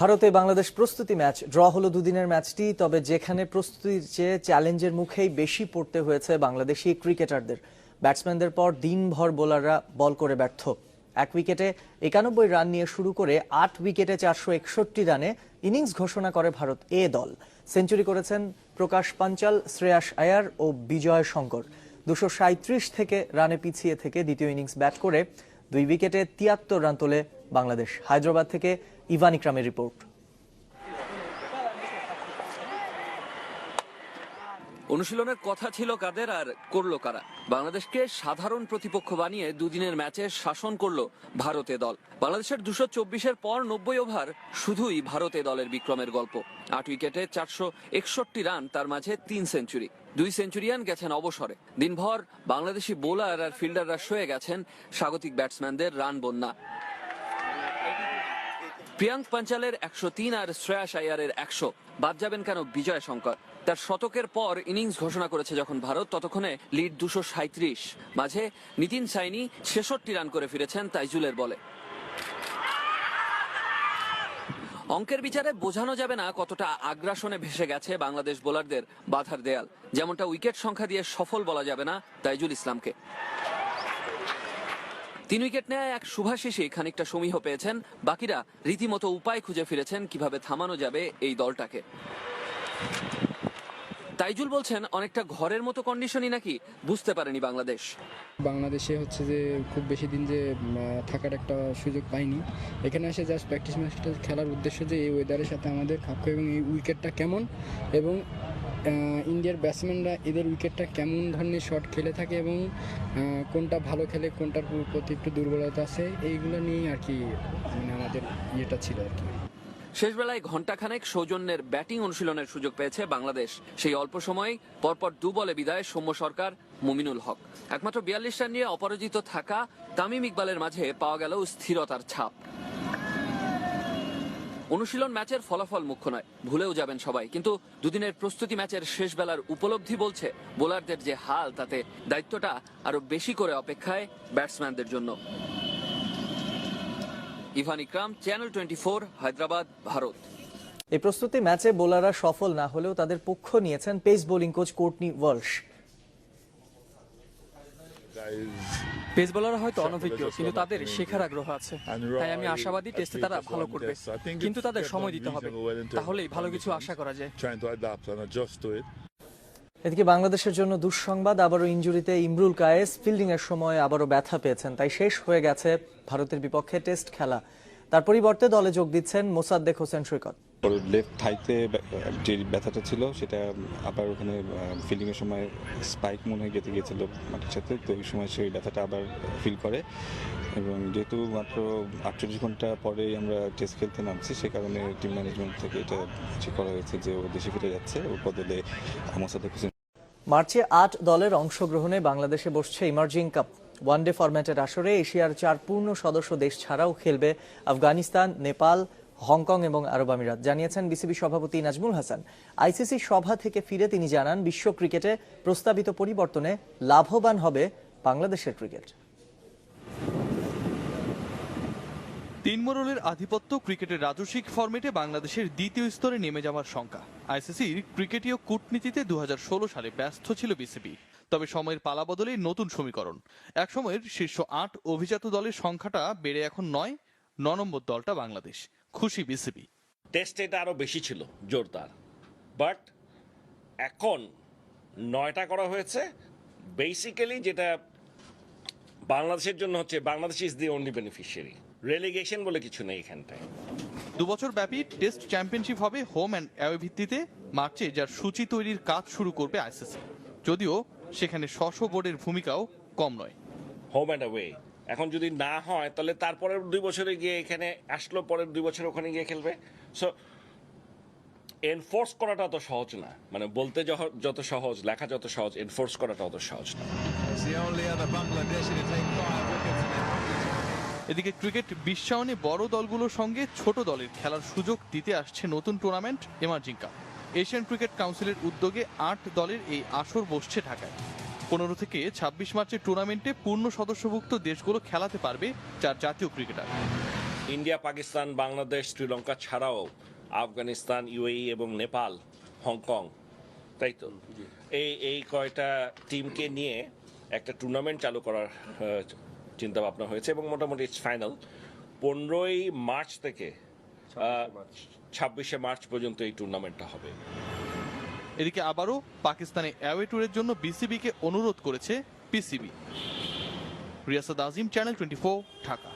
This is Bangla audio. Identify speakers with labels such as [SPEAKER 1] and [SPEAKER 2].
[SPEAKER 1] ভারতে বাংলাদেশ প্রস্তুতি ম্যাচ। ড্র হলো দুদিনের ম্যাচটি, তবে যেখানে প্রস্তুতির চেয়ে চ্যালেঞ্জের মুখেই বেশি পড়তে হয়েছে বাংলাদেশি ক্রিকেটারদের। ব্যাটসম্যানদের পর দিনভর বোলাররা বল করে ব্যর্থ। এক উইকেটে একানব্বই রান নিয়ে শুরু করে আট উইকেটে চারশো একষট্টি রানে ইনিংস ঘোষণা করে ভারত এ দল। সেঞ্চুরি করেছেন প্রকাশ পাঞ্চাল, শ্রেয়াস আয়ার ও বিজয় শঙ্কর। দুশো সাঁত্রিশ থেকে রানে পিছিয়ে থেকে দ্বিতীয় ইনিংস ব্যাট করে দুই উইকেটে তিয়াত্তর রান তোলে বাংলাদেশ। হায়দ্রাবাদ থেকে ইভান ইকরামের রিপোর্ট
[SPEAKER 2] অনুশীলনের কথা ছিল কাদের আর করল কারা? বাংলাদেশকে সাধারণ প্রতিপক্ষ বানিয়ে দুদিনের ম্যাচে শাসন করল ভারতে দল। বাংলাদেশের দুশো চব্বিশের পর নব্বই ওভার শুধুই ভারতে দলের বিক্রমের গল্প। আট উইকেটে চারশো একষট্টি রান, তার মাঝে তিন সেঞ্চুরি। দুই সেঞ্চুরিয়ান গেছেন অবসরে। দিনভর বাংলাদেশি বোলার আর ফিল্ডাররা শুয়ে গেছেন স্বাগতিক ব্যাটসম্যানদের রান বন্যা। প্রিয়াঙ্ক পাঞ্চালের একশো তিন আর শ্রেয়াস আয়ারের একশো। বাদ যাবেন কেন বিজয় শঙ্কর তার শতকের পর ইনিংস ঘোষণা করেছে যখন ভারত, ততক্ষণে লিড দুশো সাঁত্রিশ মাঝে নিতিন সাইনি ছেষট্টি রান করে ফিরেছেন তাইজুলের বলে। অঙ্কের বিচারে বোঝানো যাবে না কতটা আগ্রাসনে ভেসে গেছে বাংলাদেশ বোলারদের বাধার দেয়াল। যেমনটা উইকেট সংখ্যা দিয়ে সফল বলা যাবে না তাইজুল ইসলামকে। তিন উইকেট নেয় এক শুভাশিসে খানিকটা সমীহ পেয়েছেন। বাকিরা রীতিমতো উপায় খুঁজে ফিরেছেন কীভাবে থামানো যাবে এই দলটাকে। তাইজুল বলছেন, অনেকটা ঘরের মতো কন্ডিশনই নাকি বুঝতে পারেনি বাংলাদেশ।
[SPEAKER 3] বাংলাদেশে হচ্ছে যে খুব বেশি দিন যে থাকার একটা সুযোগ পাইনি। এখানে এসে জাস্ট প্র্যাকটিস ম্যাচটা খেলার উদ্দেশ্য যে, এই ওয়েদারের সাথে আমাদের খাপ এবং এই উইকেটটা কেমন এবং ইন্ডিয়ার ব্যাটসম্যানরা এদের উইকেটটা কেমন ধরনের শট খেলে থাকে এবং কোনটা ভালো খেলে, কোনটার প্রতি একটু দুর্বলতা আছে, এইগুলো নিয়েই আর কি মানে আমাদের ইয়েটা ছিল আর কি।
[SPEAKER 2] শেষ বেলায় ঘণ্টাখানেক সৌজন্যের ব্যাটিং অনুশীলনের সুযোগ পেয়েছে বাংলাদেশ। সেই অল্প সময় পরপর দু বলে বিদায় সৌম্য সরকার, মুমিনুল হক। একমাত্র বিয়াল্লিশ রান নিয়ে অপরাজিত থাকা তামিম ইকবালের মাঝে পাওয়া গেল স্থিরতার ছাপ। অনুশীলন ম্যাচের ফলাফল মুখ্য নয় ভুলেও যাবেন সবাই। কিন্তু দুদিনের প্রস্তুতি ম্যাচের শেষ বেলার উপলব্ধি বলছে বোলারদের যে হাল তাতে দায়িত্বটা আরও বেশি করে অপেক্ষায় ব্যাটসম্যানদের জন্য। Ivan Ikram channel twenty four Hyderabad Bharat.
[SPEAKER 1] এই প্রস্তুতি ম্যাচে বোলাররা সফল না হলেও তাদের পক্ষ নিয়েছেন pace bowling coach Courtney Walsh.
[SPEAKER 4] Pace বোলাররা হয়তো অনভিজ্ঞ কিন্তু তাদের শেখার আগ্রহ আছে। তাই আমি আশাবাদী টেস্টে তারা ভালো করবে। কিন্তু তাদের সময় দিতে হবে। তাহলেই ভালো কিছু আশা করা যায়.
[SPEAKER 1] এদিকে বাংলাদেশের জন্য দুঃসংবাদ আবারও ইঞ্জুরিতে ইমরুল কায়েস। ফিল্ডিং এর সময় আবারও ব্যথা পেয়েছেন তাই শেষ হয়ে গেছে ভারতের বিপক্ষে টেস্ট খেলা। তার পরিবর্তে দলে যোগ দিচ্ছেন মোসাদ্দেক হোসেন সৈকত।
[SPEAKER 5] ওর লেফট থাইতে যে ব্যথাটা ছিল, সেটা আবার ওখানে ফিল্ডিং এর সময় স্পাইক মনে হয় গেতে গিয়েছিল মাটির সাথে, তো ওই সময় সেই ব্যথাটা আবার ফিল করে। এবং যেহেতু মাত্র আটচল্লিশ ঘণ্টা পরেই আমরা টেস্ট খেলতে নামছি, সে কারণে টিম ম্যানেজমেন্ট থেকে এটা ঠিক করা হয়েছে যে ও দেশে ফিরে যাচ্ছে। ওর বদলে মোসাদ্দেক হোসেন
[SPEAKER 1] মার্চে আট দলের অংশগ্রহণে বাংলাদেশে বসছে ইমার্জিং কাপ ওয়ানডে ফরম্যাটের আসরে এশিয়ার চার পূর্ণ সদস্য দেশ ছাড়াও খেলবে আফগানিস্তান, নেপাল হংকং এবং আরব আমিরাত। জানিয়েছেন বিসিবি সভাপতি নাজমুল হাসান। আইসিসি সভা থেকে ফিরে তিনি জানান, বিশ্ব ক্রিকেটে প্রস্তাবিত পরিবর্তনে লাভবান হবে বাংলাদেশের ক্রিকেট।
[SPEAKER 6] তিন মোড়লের আধিপত্য ক্রিকেটের রাজস্বিক ফরম্যাটে বাংলাদেশের দ্বিতীয় স্তরে নেমে যাওয়ার শঙ্কা। আইসিসির ক্রিকেটীয় কূটনীতিতে দু হাজার ষোলো সালে ব্যস্ত ছিল বিসিবি। তবে সময়ের পালা বদলে নতুন সমীকরণ। এক সময়ের শীর্ষ আট অভিজাত দলের সংখ্যাটা বেড়ে এখন নয় ন নম্বর দলটা বাংলাদেশ। খুশি বিসিবি।
[SPEAKER 7] টেস্টে এটা আরও বেশি ছিল জোরদার। বাট এখন নয়টা করা হয়েছে। বেসিক্যালি যেটা বাংলাদেশের জন্য হচ্ছে Bangladesh is the only beneficiary relegation বলে কিছু নেই এখানটায়।
[SPEAKER 6] দুবছর ব্যাপী টেস্ট চ্যাম্পিয়নশিপ হবে হোম অ্যান্ড অ্যাওয়ে ভিত্তিতে। মার্চে যার সূচি তৈরির কাজ শুরু করবে আইসিসি। যদিও সেখানে শশ বোর্ডের ভূমিকাও কম নয়।
[SPEAKER 7] Home and away. এখন যদি না হয় তাহলে তারপরের দুই বছরে গিয়ে এখানে আসলো পরের দুই বছর ওখানে গিয়ে খেলবে। সো এনফোর্স করাটা অত সহজ না। মানে বলতে যত সহজ লেখা যত সহজ এনফোর্স করাটা অত সহজ না।
[SPEAKER 6] এদিকে ক্রিকেট বিশ্বায়নে বড় দলগুলোর সঙ্গে ছোট দলের খেলার সুযোগ দিতে আসছে নতুন tournament emerging cup Asian cricket কাউন্সিলের উদ্যোগে আট দলের এই আসর বসছে ঢাকায়। পনেরো থেকে ছাব্বিশ মার্চের টুর্নামেন্টে পূর্ণ সদস্যভুক্ত দেশগুলো খেলাতে পারবে চার জাতীয় ক্রিকেটার।
[SPEAKER 7] ইন্ডিয়া পাকিস্তান বাংলাদেশ শ্রীলঙ্কা ছাড়াও আফগানিস্তান ইউএই এবং নেপাল হংকং। তাই তো? এই এই কয়টা টিমকে নিয়ে একটা টুর্নামেন্ট চালু করার চিন্তা ভাবনা হয়েছে এবং মোটামুটি ইটস ফাইনাল পনেরোই মার্চ থেকে ছাব্বিশে মার্চ পর্যন্ত এই টুর্নামেন্টটা হবে।
[SPEAKER 6] এদিকে আবারও পাকিস্তানে অ্যাওয়ে ট্যুরের জন্য বিসিবিকে অনুরোধ করেছে PCB Riasad Azim channel twenty Dhaka.